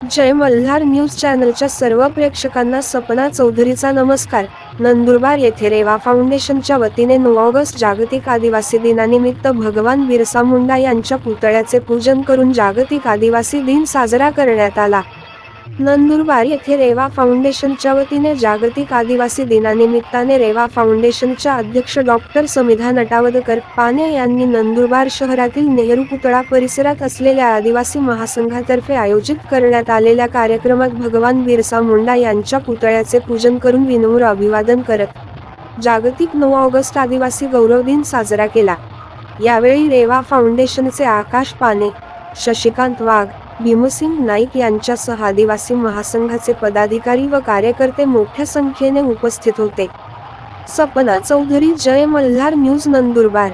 जय Malhar news चॅनलच्या सर्व प्रेक्षकांना सपना चौधरीचा नमस्कार. नंदुरबार येथे रेवा फाउंडेशनच्या वतीने नऊ ऑगस्ट जागतिक आदिवासी दिनानिमित्त भगवान बिरसा मुंडा यांच्या पुतळ्याचे पूजन करून जागतिक आदिवासी दिन साजरा करण्यात आला. नंदुरबार येथे रेवा फाउंडेशनच्या वतीने जागतिक आदिवासी दिनानिमित्ताने रेवा फाउंडेशनच्या अध्यक्ष डॉक्टर समिधा नटावदकर पाने यांनी नंदुरबार शहरातील नेहरू पुतळा परिसरात असलेल्या आदिवासी महासंघातर्फे आयोजित करण्यात आलेल्या कार्यक्रमात भगवान बिरसा मुंडा यांच्या पुतळ्याचे पूजन करून विनम्र अभिवादन करत जागतिक नऊ ऑगस्ट आदिवासी गौरव दिन साजरा केला. यावेळी रेवा फाउंडेशनचे आकाश पाने शशिकांत वाघ भीमसिंग नाईक यांच्यासह आदिवासी महासंघाचे पदाधिकारी व कार्यकर्ते मोठ्या संख्येने उपस्थित होते. सपना चौधरी जय मल्हार न्यूज नंदुरबार.